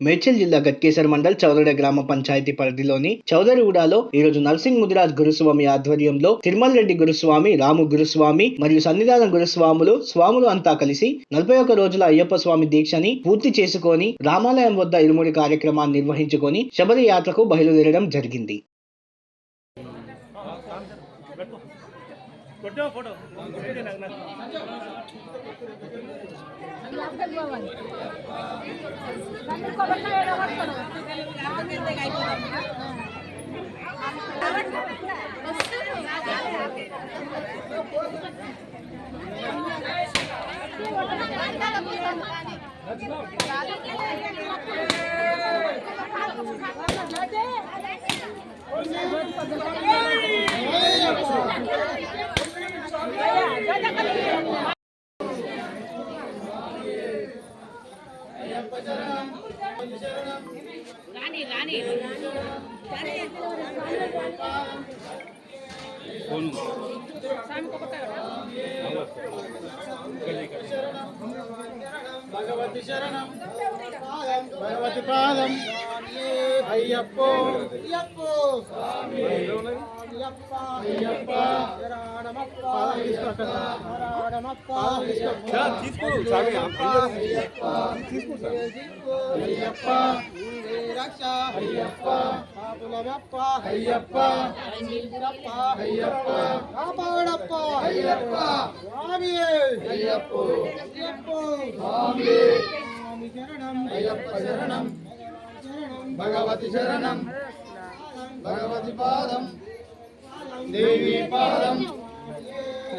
మేడ్చల్ జిల్లా గట్కేసర్ మండల్ చౌదడ గ్రామ పంచాయతీ పరిధిలోని చౌదరిగూడలో ఈ రోజు నర్సింగ్ ముదిరాజ్ గురుస్వామి ఆధ్వర్యంలో తిరుమల రెడ్డి గురుస్వామి రాము గురుస్వామి మరియు సన్నిధాన గురుస్వాములు స్వాములు అంతా కలిసి నలభై ఒక్క రోజుల అయ్యప్ప స్వామి దీక్షని పూర్తి చేసుకొని రామాలయం వద్ద ఇరుముడి కార్యక్రమాన్ని నిర్వహించుకొని శబరి యాత్రకు బయలుదేరడం జరిగింది. Photo photo Thank you. Bhagavathi శరణం భగవతి పాదం అయ్యప్పో అయ్యప్పో అయ్యప్ప అయ్యప్ప శరణమప్ప కాపాడప్ప. స్వామి. అయ్యప్ప. శరణం. భగవతి శరణం. భగవతి పాదం. దేవి పాదం.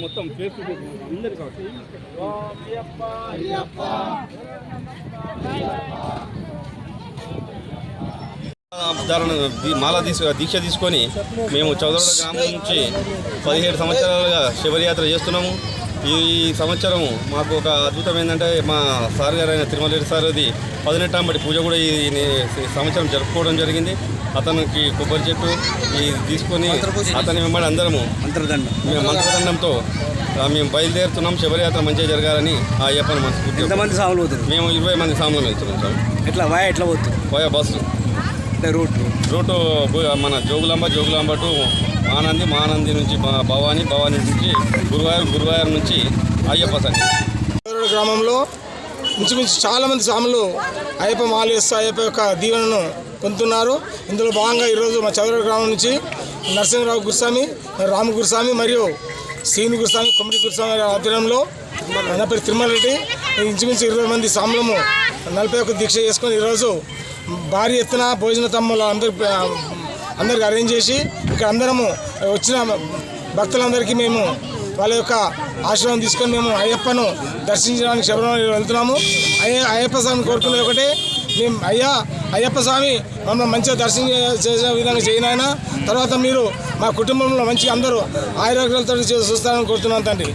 మొత్తం ఫేస్బుక్ అందరు కాబట్టి ధారణ దీ- మాల తీసు దీక్ష తీసుకొని మేము చౌదరడ గ్రామం నుంచి పదిహేడు సంవత్సరాలుగా శబరియాత్ర చేస్తున్నాము. ఈ సంవత్సరం మాకు ఒక అద్భుతం ఏంటంటే మా సార్ గారు అయిన తిరుమల రెడ్డి సార్ అది పదినెట్టాంబడి పూజ కూడా ఈ సంవత్సరం జరుపుకోవడం జరిగింది. అతనికి కొబ్బరి చెట్టు ఈ తీసుకొని అతని వెంబడి అందరము అంతర్దండం మేము మంత్రదండంతో మేము బయలుదేరుతున్నాం. శబరియాత్ర మంచిగా జరగాలని ఆ అయ్యప్పని మనస్ఫూర్తిగా ఎంతమంది సాములు మేము ఇరవై మంది సాములు వెళ్తున్నాం సార్. ఎట్లా వాయ ఎట్లా పోతారు పోయా బస్సు. అంటే రూట్. రూటు మన జోగులాంబ జోగులాంబ టు మానంది మానంది నుంచి భవాని భవాని నుంచి గురువాయూర్ గురువాయూర్ నుంచి అయ్యప్ప సన్ని చౌదరగూడ గ్రామంలో ఇంచుమించు చాలా మంది స్వాములు అయ్యప్ప మాల వేస్తూ అయ్యప్ప యొక్క దీవెనను పొందుతున్నారు. ఇందులో భాగంగా ఈరోజు మా చౌదరగూడ గ్రామం నుంచి నరసింహరావు గురుస్వామి రాము గురుస్వామి మరియు శ్రీని గురుస్వామి కొమ్మరి గురుస్వామి గారి ఆధ్వర్యంలో నా పేరు తిరుమల రెడ్డి ఇంచుమించు ఇరవై మంది స్వాములము నలభై ఒక్క దీక్ష చేసుకొని ఈరోజు భారీ ఎత్తున భోజన తమ్ములు అందరి అందరికి అరేంజ్ చేసి ఇక్కడ అందరము వచ్చిన భక్తులందరికీ మేము వాళ్ళ యొక్క ఆశ్రమం తీసుకొని మేము అయ్యప్పను దర్శించడానికి శబరిమల వెళ్తున్నాము. అయ్య అయ్యప్ప స్వామి కోరుకునేది ఒకటే. మేము అయ్యా అయ్యప్ప స్వామి మమ్మల్ని మంచిగా దర్శనం చేసే విధంగా చేయనాయన తర్వాత మీరు మా కుటుంబంలో మంచిగా అందరూ ఆయుర్వేదాలతో చూస్తారని కోరుతున్నాను తండ్రి.